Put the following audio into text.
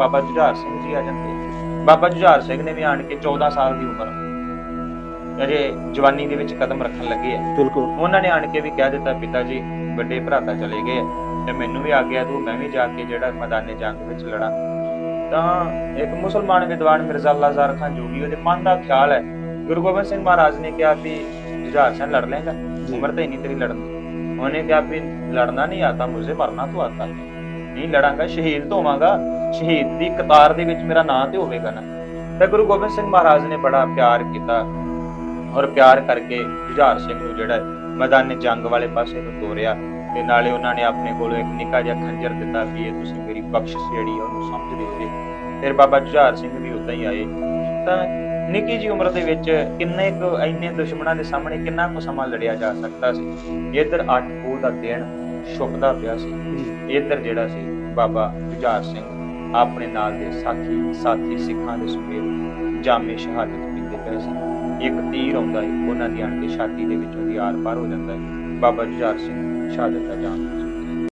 ਬਾਬਾ ਜੁਝਾਰ ਸਿੰਘ ਜੀ ਆ ਜਾਂਦੇ ਬਾਬਾ ਜੁਝਾਰ ਸਿੰਘ ਨੇ ਵੀ ਆਣ ਕੇ 14 ਸਾਲ ਦੀ ਉਮਰ ਅਜੇ ਜਵਾਨੀ ਦੇ ਵਿੱਚ ਕਦਮ ਰੱਖਣ ਲੱਗੇ ਆ। ਬਿਲਕੁਲ। ਉਹਨਾਂ ਨੇ ਆਣ ਕੇ ਵੀ ਕਹਿ ਦਿੱਤਾ ਪਿਤਾ ਜੀ ਵੱਡੇ ਭਰਾਤਾ ਚਲੇ ਗਏ ਤੇ ਮੈਨੂੰ ਵੀ ਆ ਗਿਆ ਤੂੰ ਮੈਂ ਵੀ ਜਾ ਕੇ ਜਿਹੜਾ ਮੈਦਾਨੇ ਜੰਗ ਵਿੱਚ ਲੜਾਂ। ਤਾਂ ਇੱਕ ਮੁਸਲਮਾਨ ਵਿਦਵਾਨ ਮਿਰਜ਼ਾ ਅੱਲਾ ਜ਼ਾਰ ਖਾਨ ਜੋਗੀ ਉਹਦੇ ਮਨ ਦਾ ਖਿਆਲ ਹੈ ਗੁਰੂ ਗੋਬਿੰਦ ਸਿੰਘ ਮਹਾਰਾਜ ਨੇ ਕਿਹਾ ਵੀ ਜੁਝਾਰ ਸਿੰਘ ਲੜ ਲੇਗਾ ਉਮਰ ਤਾਂ ਹੀ ਨਹੀਂ ਤੇਰੀ ਲੜਨ ਉਹਨੇ ਕਿਹਾ ਵੀ ਲੜਨਾ ਨਹੀਂ ਆਤਾ ਮੁਝੇ ਮਰਨਾ ਤੂੰ ਆਤਾ। ਨਹੀਂ ਲੜਾਂਗਾ, ਸ਼ਹੀਦ ਤੋਂ ਹੋਵਾਂਗਾ। ਸ਼ਹੀਦ ਦੀ ਕਤਾਰ ਦੇ ਵਿੱਚ ਮੇਰਾ ਨਾਂ ਤੇ ਹੋਵੇਗਾ ਨਾ। ਤੇ ਗੁਰੂ ਗੋਬਿੰਦ ਸਿੰਘ ਮਹਾਰਾਜ ਨੇ ਬੜਾ ਪਿਆਰ ਕੀਤਾ ਔਰ ਪਿਆਰ ਕਰਕੇ ਜੁਝਾਰ ਸਿੰਘ ਨੂੰ ਜਿਹੜਾ ਹੈ ਜੰਗ ਵਾਲੇ ਪਾਸੇ ਨੂੰ ਤੋਰਿਆ ਤੇ ਨਾਲੇ ਉਹਨਾਂ ਨੇ ਆਪਣੇ ਕੋਲੋਂ ਇੱਕ ਨਿੱਕਾ ਜਿਹਾ ਖੰਜਰ ਦਿੱਤਾ ਵੀ ਇਹ ਤੁਸੀਂ ਮੇਰੀ ਬਖਸ਼ਿਸ਼ ਜਿਹੜੀ ਆ ਉਹਨੂੰ ਸਮਝਦੇ ਹੋਵੇ ਫਿਰ ਬਾਬਾ ਜੁਝਾਰ ਸਿੰਘ ਵੀ ਉਦਾਂ ਹੀ ਆਏ। ਤਾਂ ਨਿੱਕੀ ਜੀ ਉਮਰ ਦੇ ਵਿੱਚ ਕਿੰਨੇ ਕੁ ਇੰਨੇ ਦੁਸ਼ਮਣਾਂ ਦੇ ਸਾਹਮਣੇ ਕਿੰਨਾ ਕੁ ਸਮਾਂ ਲੜਿਆ ਜਾ ਸਕਦਾ ਸੀ। ਇੱਧਰ ਅੱਠ ਖੂਹ ਦਾ ਦਿਨ ਛੁਪਦਾ ਪਿਆ ਸੀ। ਇੱਧਰ ਜਿਹੜਾ ਸੀ ਬਾਬਾ ਜੁਝਾਰ ਸਿੰਘ ਆਪਣੇ ਨਾਲ ਦੇ ਸਾਥੀ ਸਾਥੀ ਸਿੱਖਾਂ ਦੇ ਸਮੇਤ ਜਾਮੇ ਸ਼ਹਾਦਤ ਪੀਂਦੇ ਪਏ ਸੀ। ਇੱਕ ਤੀਰ ਆਉਂਦਾ ਹੈ ਉਹਨਾਂ ਦੀ ਆਣ ਕੇ ਛਾਤੀ ਦੇ ਵਿੱਚੋਂ ਦੀ ਆਰ ਪਾਰ ਹੋ ਜਾਂਦਾ ਹੈ ਬਾਬਾ ਜੁਝਾਰ ਸਿੰਘ ਸ਼ਹਾਦਤ ਦਾ ਜਾਮ